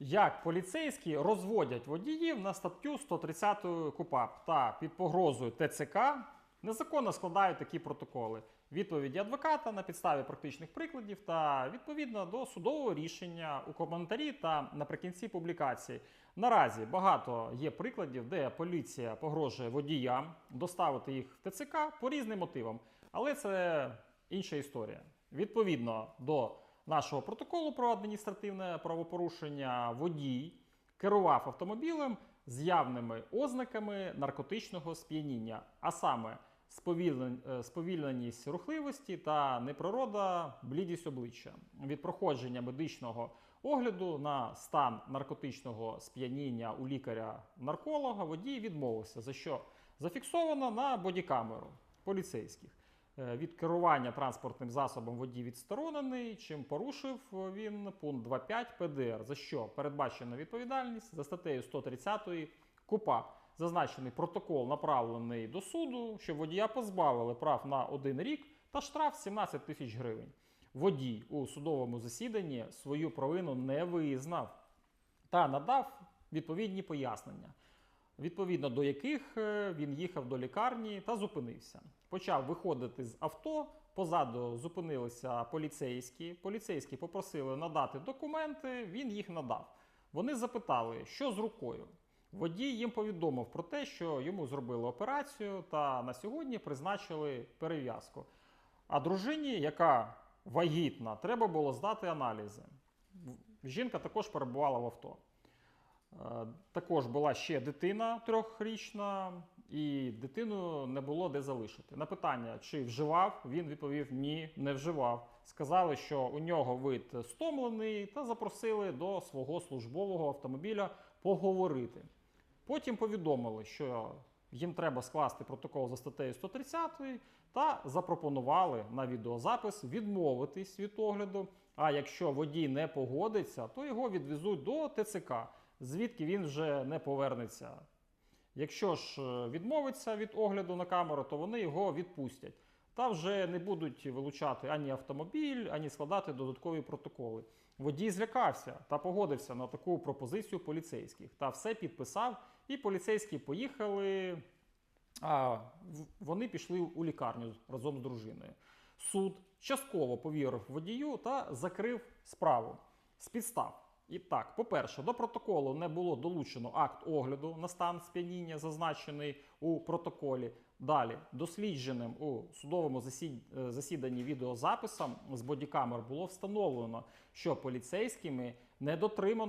Як поліцейські розводять водіїв на статтю 130 КУПАП та під погрозою ТЦК незаконно складають такі протоколи. Відповіді адвоката на підставі практичних прикладів та відповідно до судового рішення у коментарі та наприкінці публікації. Наразі багато є прикладів, де поліція погрожує водіям доставити їх в ТЦК по різним мотивам. Але це інша історія. Відповідно до нашого протоколу про адміністративне правопорушення, водій керував автомобілем з явними ознаками наркотичного сп'яніння, а саме е, сповільненість рухливості та неприрода, блідість обличчя. Від проходження медичного огляду на стан наркотичного сп'яніння у лікаря-нарколога водій відмовився, за що зафіксовано на бодікамеру поліцейських. Е, Від керування транспортним засобом водій відсторонений, чим порушив він пункт 2.5 ПДР, за що передбачена відповідальність за статтею 130 КУПАП. Зазначений протокол направлений до суду, що водія позбавили прав на один рік та штраф 17 тисяч гривень. Водій у судовому засіданні свою провину не визнав та надав відповідні пояснення, відповідно до яких е, він їхав до лікарні та зупинився. Почав виходити з авто. Позаду зупинилися поліцейські. Поліцейські попросили надати документи. Він їх надав. Вони запитали, що з рукою. Водій їм повідомив про те, що йому зробили операцію та на сьогодні призначили перев'язку. А дружині, яка вагітна, треба було здати аналізи. Жінка також перебувала в авто. Е, Також була ще дитина трьохрічна, і дитину не було де залишити. На питання, чи вживав, він відповів: ні, не вживав. Сказали, що у нього вид стомлений, та запросили до свого службового автомобіля поговорити. Потім повідомили, що їм треба скласти протокол за статтею 130 та запропонували на відеозапис відмовитись від огляду. А якщо водій не погодиться, то його відвезуть до ТЦК, звідки він вже не повернеться. Якщо ж е, відмовиться від огляду на камеру, то вони його відпустять. Та вже не будуть вилучати ані автомобіль, ані складати додаткові протоколи. Водій злякався та погодився на таку пропозицію поліцейських та все підписав. І поліцейські поїхали. А вони пішли у лікарню разом з дружиною. Суд частково повірив водію та закрив справу з підстав. І так, по-перше, до протоколу не було долучено акт огляду на стан сп'яніння, зазначений у протоколі. Далі, дослідженим у судовому е, засіданні відеозаписом з бодікамер було встановлено, що поліцейськими не дотримано